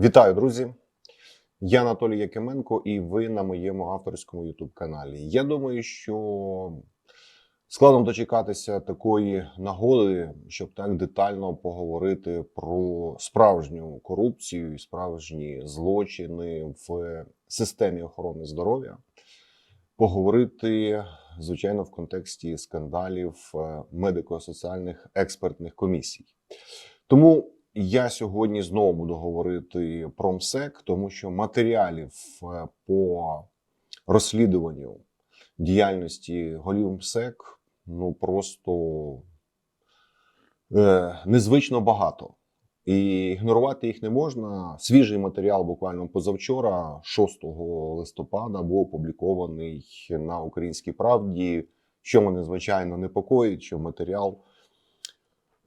Вітаю, друзі! Я Анатолій Якименко, і ви на моєму авторському youtube каналі. Я думаю, що складно дочекатися такої нагоди, щоб так детально поговорити про справжню корупцію і справжні злочини в системі охорони здоров'я. Поговорити, звичайно, в контексті скандалів е, медико-соціальних експертних комісій. Тому я сьогодні знову буду говорити про МСЕК, тому що матеріалів е, по розслідуванню діяльності голів МСЕК ну просто е, незвично багато. І ігнорувати їх не можна. Свіжий матеріал буквально позавчора, 6 листопада, був опублікований на Українській правді, що мене звичайно непокоїть, що матеріал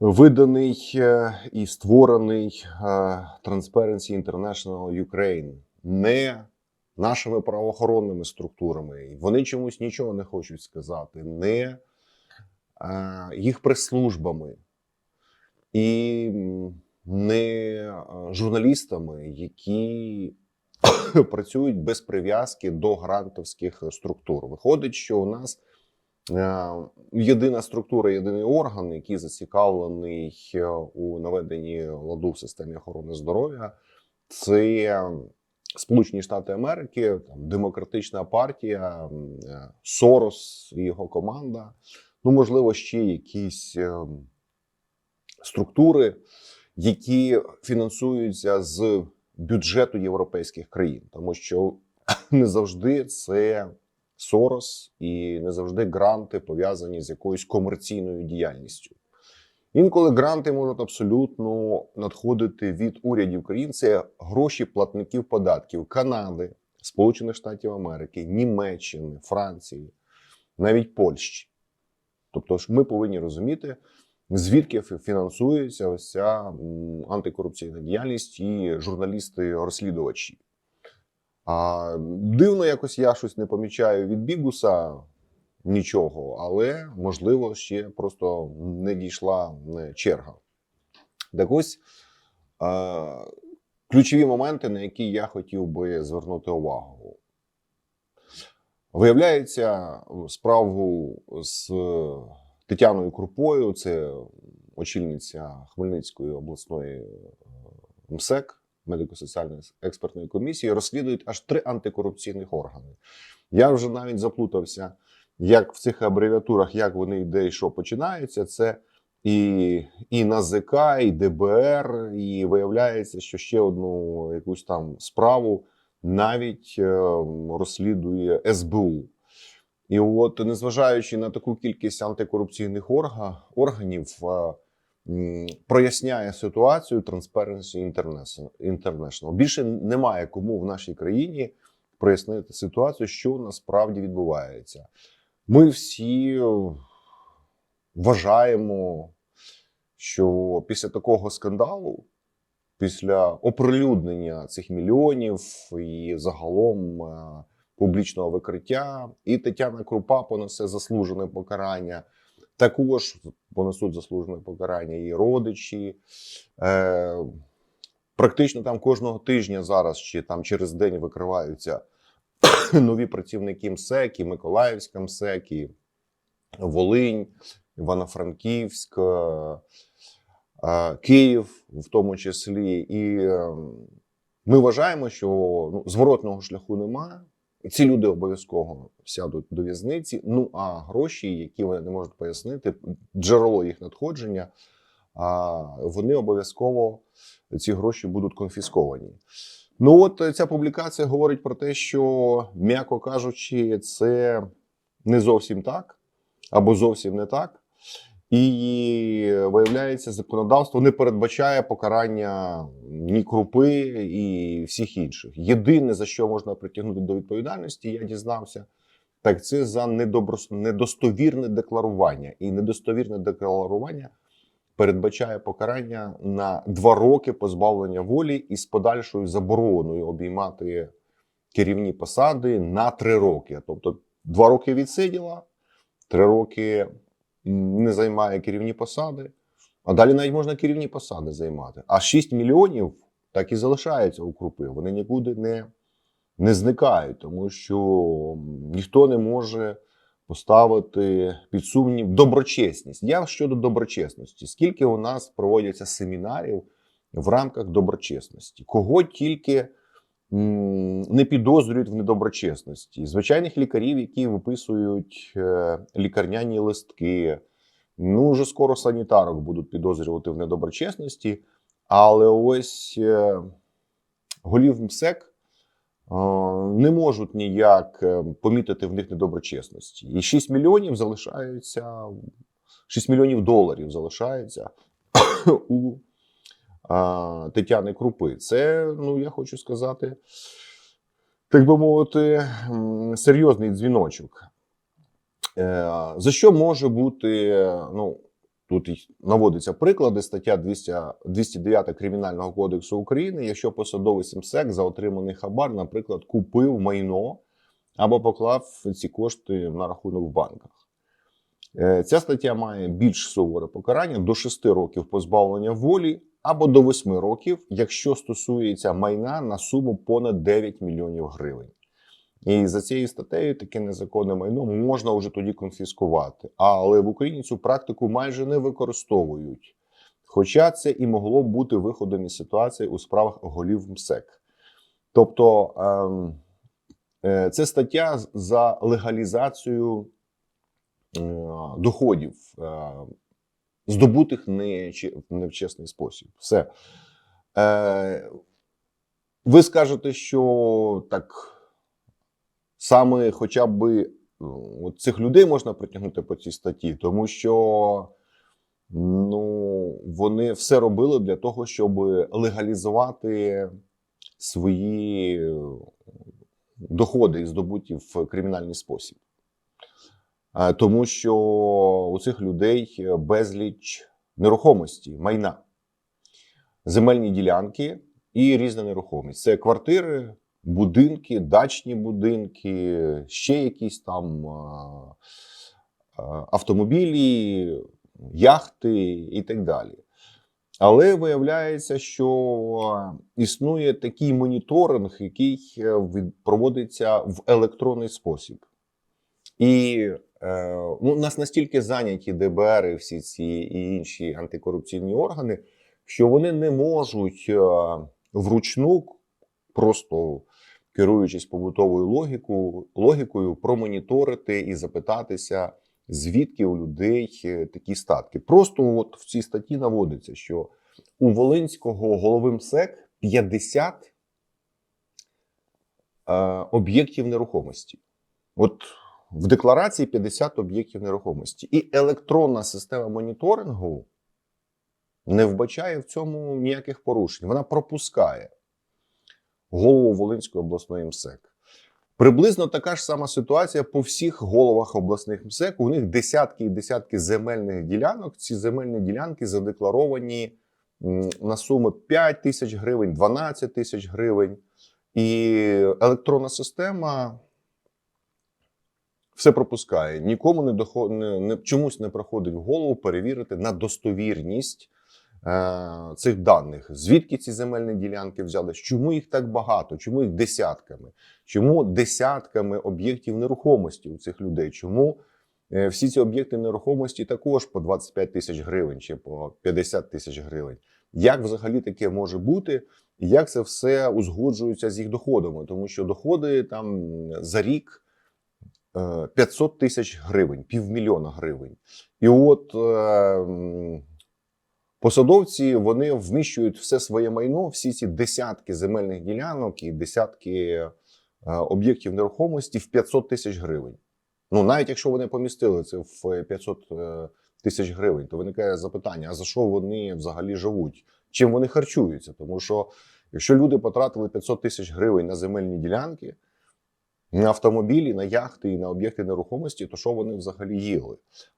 виданий е, і створений е, Transparency International Ukraine не нашими правоохоронними структурами. Вони чомусь нічого не хочуть сказати, не е, їх прес-службами і не журналістами, які працюють без прив'язки до грантовських структур. Виходить, що у нас єдина структура, єдиний орган, який зацікавлений е, у наведенні ладу в системі охорони здоров'я, це Сполучені Штати Америки, там, Демократична партія, е, Сорос і його команда. Ну, можливо, ще якісь е, структури, які фінансуються з бюджету європейських країн, тому що не завжди це Сорос і не завжди гранти пов'язані з якоюсь комерційною діяльністю. Інколи гранти можуть абсолютно надходити від урядів країн. Це гроші платників податків Канади, Сполучених Штатів Америки, Німеччини, Франції, навіть Польщі. Тобто, ж ми повинні розуміти, звідки фінансується ось ця антикорупційна діяльність і журналісти-розслідувачі. А дивно, якось я щось не помічаю від Бігуса нічого, але можливо ще просто не дійшла е, черга. Так ось е, ключові моменти, на які я хотів би звернути увагу. Виявляється, справу з Тетяною Крупою, це очільниця Хмельницької обласної е, МСЕК, медико-соціальної експертної комісії, розслідують аж три антикорупційних органи. Я вже навіть заплутався, як в цих абревіатурах, як вони йде і що починається. Це і, і НАЗК, і ДБР, і виявляється, що ще одну якусь там справу навіть е, розслідує СБУ. І от, незважаючи на таку кількість антикорупційних орга, органів, е, проясняє ситуацію Transparency International-. Більше немає кому в нашій країні прояснити ситуацію, що насправді відбувається. Ми всі е, вважаємо, що після такого скандалу, після оприлюднення цих мільйонів і загалом е, публічного викриття, і Тетяна Крупа понесе заслужене покарання. Також понесуть заслужене покарання і родичі. Е, практично там кожного тижня зараз чи там через день викриваються нові працівники МСЕК, і Миколаївська МСЕК, і Волинь, Івано-Франківськ, е, е, Київ, в тому числі. І е, ми вважаємо, що ну, зворотного шляху немає. Ці люди обов'язково сядуть до в'язниці. Ну а гроші, які вони не можуть пояснити, джерело їх надходження, вони обов'язково ці гроші будуть конфісковані. Ну от ця публікація говорить про те, що, м'яко кажучи, це не зовсім так, або зовсім не так. І виявляється, законодавство не передбачає покарання ні крупи і всіх інших. Єдине за що можна притягнути до відповідальності, я дізнався, так це за недоброс- недостовірне декларування. І недостовірне декларування передбачає покарання на два роки позбавлення волі із подальшою забороною обіймати керівні посади на три роки. Тобто, два роки відсиділа, три роки не займає керівні посади, а далі навіть можна керівні посади займати. А 6 мільйонів так і залишаються у крупи. Вони нікуди не, не зникають, тому що ніхто не може поставити під сумнів доброчесність. Я щодо доброчесності, скільки у нас проводяться семінарів в рамках доброчесності, кого тільки не підозрюють в недоброчесності, звичайних лікарів, які виписують е, лікарняні листки. Ну, вже скоро санітарок будуть підозрювати в недоброчесності, але ось е, голів МСЕК е, не можуть ніяк помітити в них недоброчесності. І 6 мільйонів залишаються, 6 мільйонів доларів залишається у Тетяни Крупи. Це, ну я хочу сказати, так би мовити, серйозний дзвіночок. Е, За що може бути, ну тут наводиться приклади, стаття 200, 209 Кримінального кодексу України, якщо посадовець МСЕК за отриманий хабар, наприклад, купив майно або поклав ці кошти на рахунок в банках. Е, Ця стаття має більш суворе покарання до 6 років позбавлення волі або до 8 років, якщо стосується майна на суму понад 9 мільйонів гривень. І за цією статтею таке незаконне майно можна вже тоді конфіскувати. Але в Україні цю практику майже не використовують. Хоча це і могло бути виходом із ситуації у справах голів МСЕК. Тобто ем, е, це стаття за легалізацію е, доходів, е, здобутих не, чи- в невчесний спосіб. Все. Е, ви скажете, що так саме хоча б ну, цих людей можна притягнути по цій статті, тому що ну, вони все робили для того, щоб легалізувати свої доходи, здобуті в кримінальний спосіб. Е, Тому що у цих людей безліч нерухомості, майна, земельні ділянки і різна нерухомість. Це квартири, будинки, дачні будинки, ще якісь там а, а, автомобілі, яхти і так далі. Але виявляється, що існує такий моніторинг, який е, проводиться в електронний спосіб. І е, ну, у нас настільки зайняті ДБР і всі ці і інші антикорупційні органи, що вони не можуть е, вручну, просто керуючись побутовою логіку, логікою, промоніторити і запитатися, звідки у людей е, такі статки. Просто от в цій статті наводиться, що у Волинського голови МСЕК 50 е, об'єктів нерухомості. От в декларації 50 об'єктів нерухомості. І електронна система моніторингу не вбачає в цьому ніяких порушень. Вона пропускає голову Волинської обласної МСЕК. Приблизно така ж сама ситуація по всіх головах обласних МСЕК. У них десятки і десятки земельних ділянок. Ці земельні ділянки задекларовані на суми 5 тисяч гривень, 12 тисяч гривень. І електронна система все пропускає. Нікому не доход... не, не, чомусь не проходить в голову перевірити на достовірність е, цих даних. Звідки ці земельні ділянки взялись? Чому їх так багато? Чому їх десятками? Чому десятками об'єктів нерухомості у цих людей? Чому е, всі ці об'єкти нерухомості також по 25 тисяч гривень чи по 50 тисяч гривень? Як взагалі таке може бути? І як це все узгоджується з їх доходами? Тому що доходи там за рік. Е, 500 тисяч гривень, півмільйона гривень. І от е, посадовці вони вміщують все своє майно, всі ці десятки земельних ділянок і десятки е, об'єктів нерухомості в 500 тисяч гривень. Ну, навіть якщо вони помістили це в 500 е, тисяч гривень, то виникає запитання: а за що вони взагалі живуть? Чим вони харчуються? Тому що якщо люди потратили 500 тисяч гривень на земельні ділянки, на автомобілі, на яхти і на об'єкти нерухомості, то що вони взагалі їли?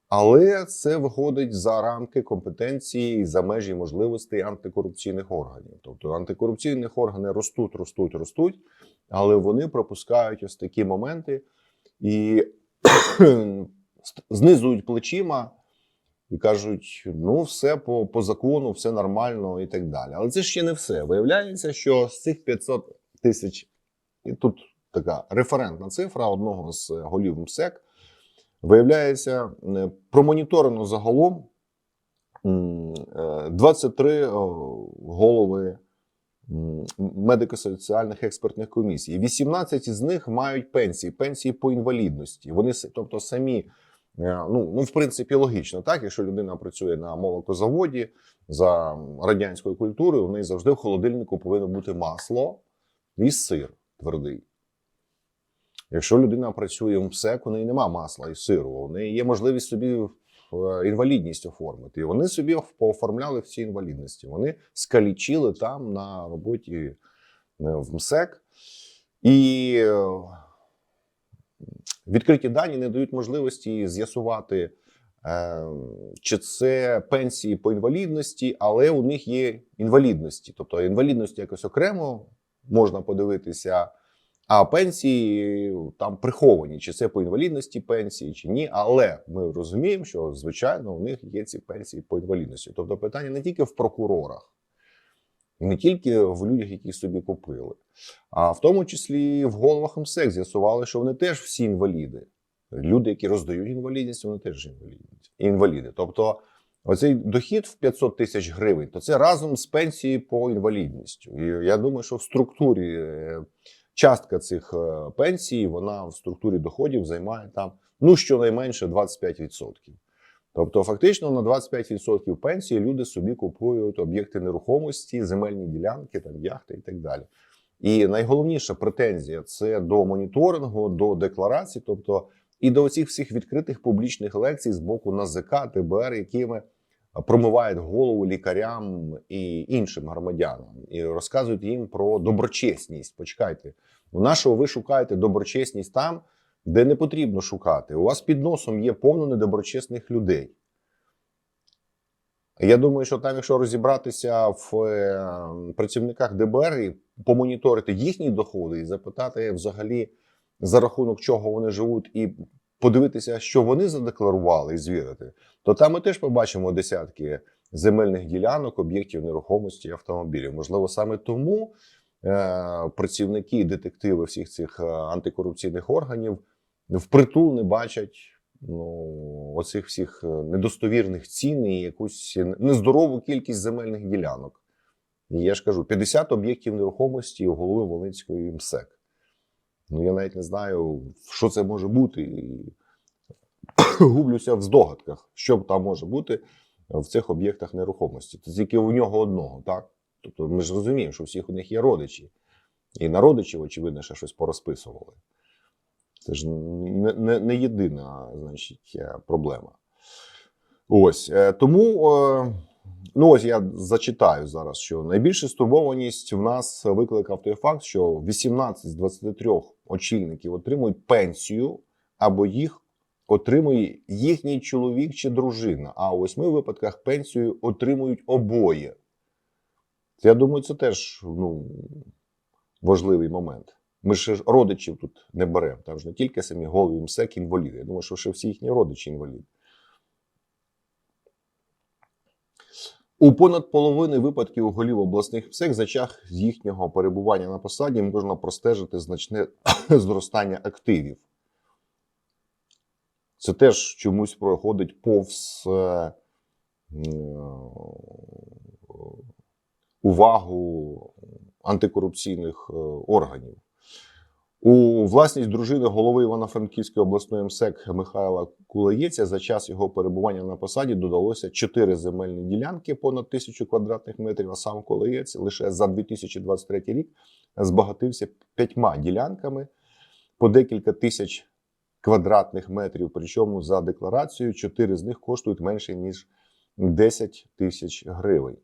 Але це виходить за рамки компетенції за межі можливостей антикорупційних органів. Тобто антикорупційні органи ростуть, ростуть, ростуть, але вони пропускають ось такі моменти і знизують плечима і кажуть: ну, все по, по закону, все нормально і так далі. Але це ще не все. Виявляється, що з цих 500 тисяч, і тут така референтна цифра одного з голів МСЕК, виявляється, е, промоніторено загалом е, 23 е, голови медико-соціальних експертних комісій. 18 з них мають пенсії, пенсії по інвалідності. Вони тобто самі. е, Ну, ну, в принципі, логічно, так. Якщо людина працює на молокозаводі за радянською культурою, у неї завжди в холодильнику повинно бути масло і сир твердий. Якщо людина працює в МСЕК, у неї нема масла і сиру, у неї є можливість собі е, інвалідність оформити. І вони собі пооформляли всі інвалідності. Вони скалічили там на роботі е, в МСЕК. І е, відкриті дані не дають можливості з'ясувати, чи це пенсії по інвалідності, але у них є інвалідності. Тобто інвалідності якось окремо можна подивитися. А пенсії там приховані, чи це по інвалідності пенсії, чи ні. Але ми розуміємо, що звичайно у них є ці пенсії по інвалідності. Тобто питання не тільки в прокурорах, не тільки в людях, які собі купили, а в тому числі в головах МСЕК з'ясували, що вони теж всі інваліди. Люди, які роздають інвалідність, вони теж інваліди. Тобто, оцей дохід в 500 тисяч гривень, то це разом з пенсією по інвалідністю. І я думаю, що в структурі. Частка цих е, пенсій, вона в структурі доходів займає там ну щонайменше 25%. Тобто, фактично на 25% пенсії люди собі купують об'єкти нерухомості, земельні ділянки, там яхти і так далі. І найголовніша претензія це до моніторингу, до декларацій, тобто і до цих всіх відкритих публічних лекцій з боку НАЗК, ТБР, якими промивають голову лікарям і іншим громадянам, і розказують їм про доброчесність. Почекайте, у нашого ви шукаєте доброчесність там, де не потрібно шукати. У вас під носом є повно недоброчесних людей. Я думаю, що там, якщо розібратися в е, працівниках ДБР і помоніторити їхні доходи і запитати взагалі за рахунок чого вони живуть, і подивитися, що вони задекларували, і звірити, то там ми теж побачимо десятки земельних ділянок, об'єктів нерухомості автомобілів. Можливо, саме тому е, працівники, детективи всіх цих е, антикорупційних органів впритул не бачать ну, оцих всіх е, недостовірних цін і якусь нездорову кількість земельних ділянок. Я ж кажу, 50 об'єктів нерухомості у голови Волинської МСЕК. Ну, я навіть не знаю, що це може бути. І гублюся в здогадках, що там може бути в цих об'єктах нерухомості. Це тільки у нього одного, так? Тобто ми ж розуміємо, що у всіх у них є родичі. І на родичів, очевидно, ще щось порозписували. Це ж не, не, не єдина значить, е, проблема. Ось е, тому, е, ну ось я зачитаю зараз, що найбільша стурбованість в нас викликав той факт, що 18 з 23 очільників отримують пенсію або їх отримує їхній чоловік чи дружина. А у восьми випадках пенсію отримують обоє. Я думаю, це теж ну, важливий момент. Ми ж родичів тут не беремо. Там ж не тільки самі голови МСЕК інваліди. Я думаю, що ще всі їхні родичі інваліди. У понад половини випадків голів обласних МСЕК за час їхнього перебування на посаді можна простежити значне зростання активів. Це теж чомусь проходить повз е, увагу антикорупційних е, органів. У власність дружини голови Івано-Франківської обласної МСЕК Михайла Кулаєця за час його перебування на посаді додалося чотири земельні ділянки понад тисячу квадратних метрів. А сам Кулаєць лише за 2023 рік збагатився п'ятьма ділянками по декілька тисяч квадратних метрів. Причому за декларацією чотири з них коштують менше ніж 10 тисяч гривень.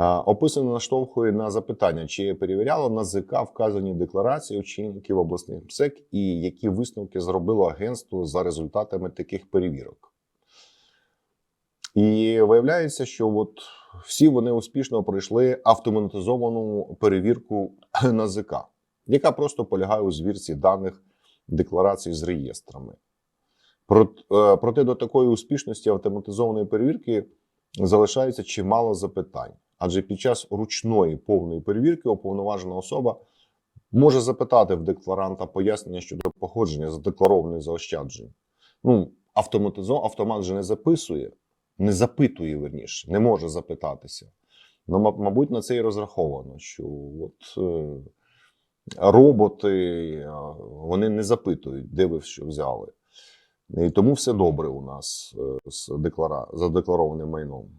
Описано наштовхує на запитання, чи перевіряло НАЗК вказані декларації очільників обласних МСЕК і які висновки зробило агентство за результатами таких перевірок. І виявляється, що от всі вони успішно пройшли автоматизовану перевірку НАЗК, яка просто полягає у звірці даних декларацій з реєстрами. Е, Проте до такої успішності автоматизованої перевірки залишається чимало запитань. Адже під час ручної повної перевірки уповноважена особа може запитати в декларанта пояснення щодо походження задекларованих заощаджень. Ну, автоматизо, автомат же не записує, не запитує верніше, не може запитатися. Ну, мабуть, на це і розраховано, що от е, роботи вони не запитують, де ви що взяли. І тому все добре у нас е, з деклара... задекларованим майном.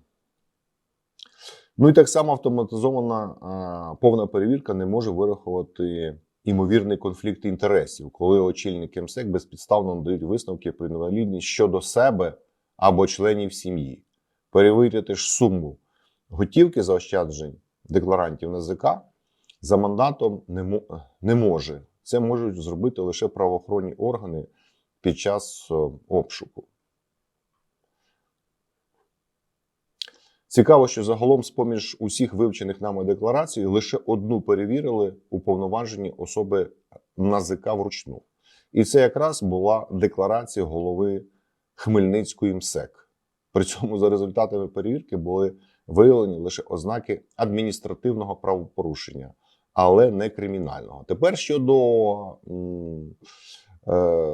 Ну і так само автоматизована е, повна перевірка не може вирахувати імовірний конфлікт інтересів, коли очільники МСЕК безпідставно надають висновки про інвалідність щодо себе або членів сім'ї. Перевірити ж суму готівки заощаджень декларантів НЗК за мандатом не, не може. Це можуть зробити лише правоохоронні органи під час обшуку. Цікаво, що загалом, з поміж усіх вивчених нами декларацій, лише одну перевірили уповноважені особи НАЗК вручну. І це якраз була декларація голови Хмельницької МСЕК. При цьому за результатами перевірки були виявлені лише ознаки адміністративного правопорушення, але не кримінального. Тепер щодо е,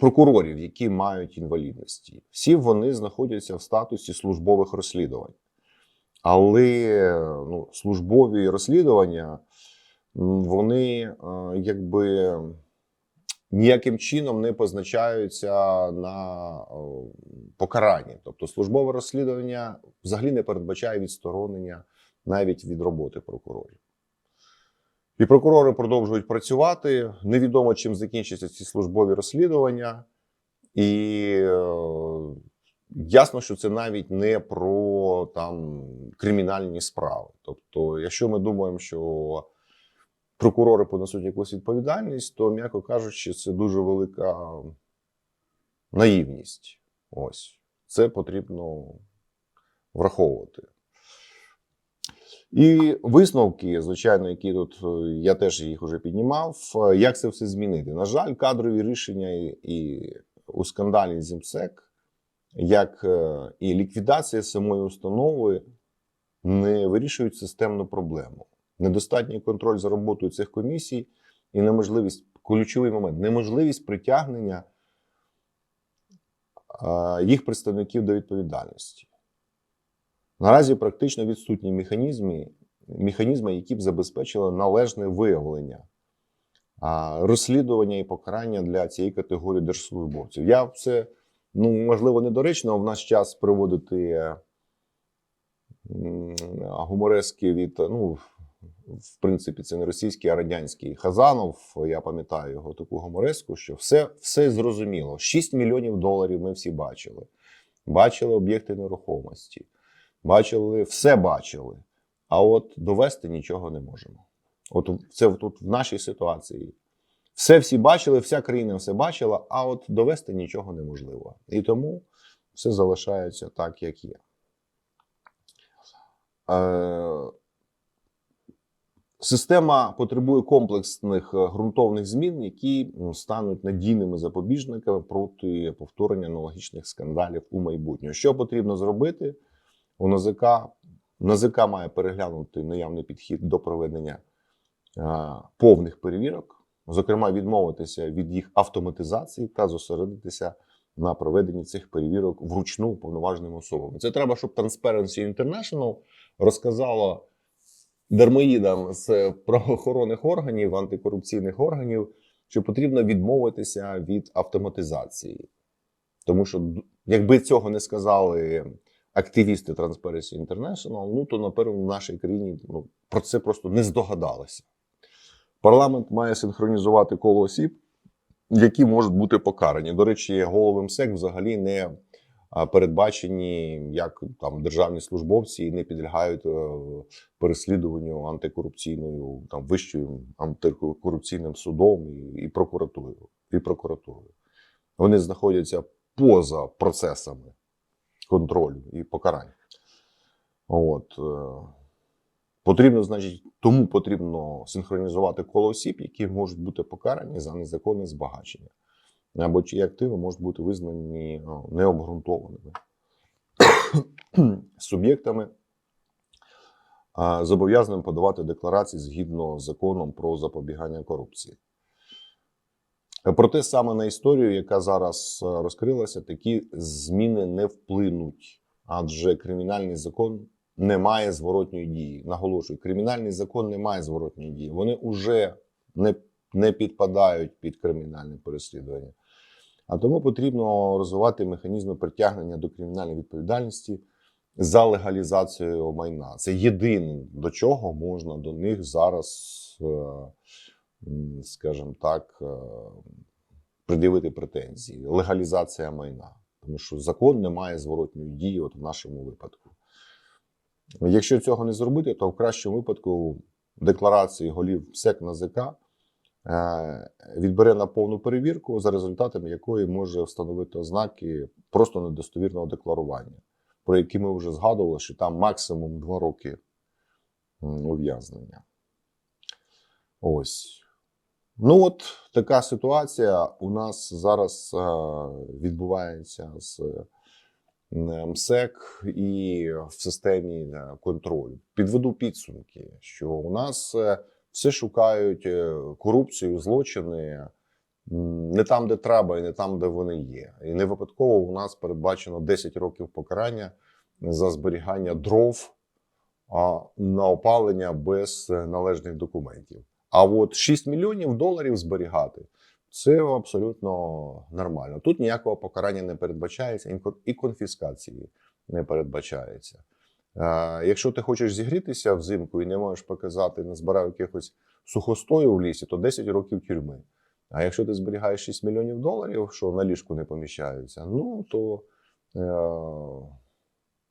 прокурорів, які мають інвалідності, всі вони знаходяться в статусі службових розслідувань. Але ну, службові розслідування вони е, якби ніяким чином не позначаються на покаранні. Тобто службове розслідування взагалі не передбачає відсторонення навіть від роботи прокурорів. І прокурори продовжують працювати. Невідомо, чим закінчаться ці службові розслідування. І е, ясно, що це навіть не про там кримінальні справи. Тобто, якщо ми думаємо, що прокурори понесуть якусь відповідальність, то, м'яко кажучи, це дуже велика наївність. Ось це потрібно враховувати. І висновки, звичайно, які тут е, я теж їх вже піднімав. Як це все змінити? На жаль, кадрові рішення і, і у скандалі з МСЕК, як е, і ліквідація самої установи не вирішують системну проблему. Недостатній контроль за роботою цих комісій і неможливість, ключовий момент, неможливість притягнення е, їх представників до відповідальності. Наразі практично відсутні механізми, механізми, які б забезпечили належне виявлення, розслідування і покарання для цієї категорії держслужбовців. Я це, ну, можливо, недоречно в наш час приводити гуморески від, ну, в принципі, це не російський, а радянський Хазанов. Я пам'ятаю його таку гумореску, що все, все зрозуміло. 6 мільйонів доларів ми всі бачили. Бачили об'єкти нерухомості. Бачили, все бачили. А от довести нічого не можемо. От це тут в нашій ситуації. Все всі бачили, вся країна все бачила, а от довести нічого неможливо. І тому все залишається так, як є. Е, Система потребує комплексних е, ґрунтовних змін, які стануть надійними запобіжниками проти повторення аналогічних скандалів у майбутньому. Що потрібно зробити? У НАЗК НАЗК має переглянути наявний підхід до проведення повних перевірок, зокрема, відмовитися від їх автоматизації та зосередитися на проведенні цих перевірок вручну повноваженими особами. Це треба, щоб Transparency International розказало дармоїдам з правоохоронних органів, антикорупційних органів, що потрібно відмовитися від автоматизації. Тому що, якби цього не сказали активісти Transparency International, ну то напевно в нашій країні ну, про це просто не здогадалися. Парламент має синхронізувати коло осіб, які можуть бути покарані. До речі, голови МСЕК взагалі не передбачені як там державні службовці і не підлягають е, переслідуванню антикорупційною там вищою антикорупційним судом і, прокуратурою. І прокуратурою. Вони знаходяться поза процесами контролю і покарання. От. е, Потрібно, значить, тому потрібно синхронізувати коло осіб, які можуть бути покарані за незаконне збагачення. або чиї активи можуть бути визнані о, необґрунтованими суб'єктами, а, зобов'язаними подавати декларації згідно з законом про запобігання корупції. Проте саме на історію, яка зараз е, розкрилася, такі зміни не вплинуть, адже кримінальний закон не має зворотньої дії. Наголошую, кримінальний закон не має зворотньої дії. Вони вже не, не підпадають під кримінальне переслідування. А тому потрібно розвивати механізми притягнення до кримінальної відповідальності за легалізацією майна. Це єдине, до чого можна до них зараз, е, скажімо так, е, пред'явити претензії. Легалізація майна. Тому що закон не має зворотньої дії, от в нашому випадку. Якщо цього не зробити, то в кращому випадку декларації голів СЕК НАЗК е, відбере на повну перевірку, за результатами якої може встановити ознаки просто недостовірного декларування, про які ми вже згадували, що там максимум 2 роки ув'язнення. Ось. Ну, от така ситуація у нас зараз е, відбувається з МСЕК і в системі е, контролю. Підведу підсумки, що у нас е, все шукають корупцію, злочини не там, де треба, і не там, де вони є. І не випадково у нас передбачено 10 років покарання за зберігання дров на опалення без належних документів. А от 6 мільйонів доларів зберігати це абсолютно нормально. Тут ніякого покарання не передбачається, і конфіскації не передбачається. Е, якщо ти хочеш зігрітися взимку і не можеш показати, не збирав якихось сухостою в лісі, то 10 років тюрми. А якщо ти зберігаєш 6 мільйонів доларів, що на ліжку не поміщаються, ну то е,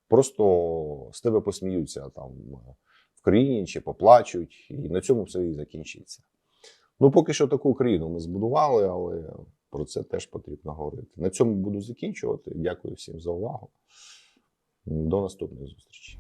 просто з тебе посміються там чи поплачуть, і на цьому все і закінчиться. Ну, поки що таку країну ми збудували, але про це теж потрібно говорити. На цьому буду закінчувати. Дякую всім за увагу. До наступної зустрічі.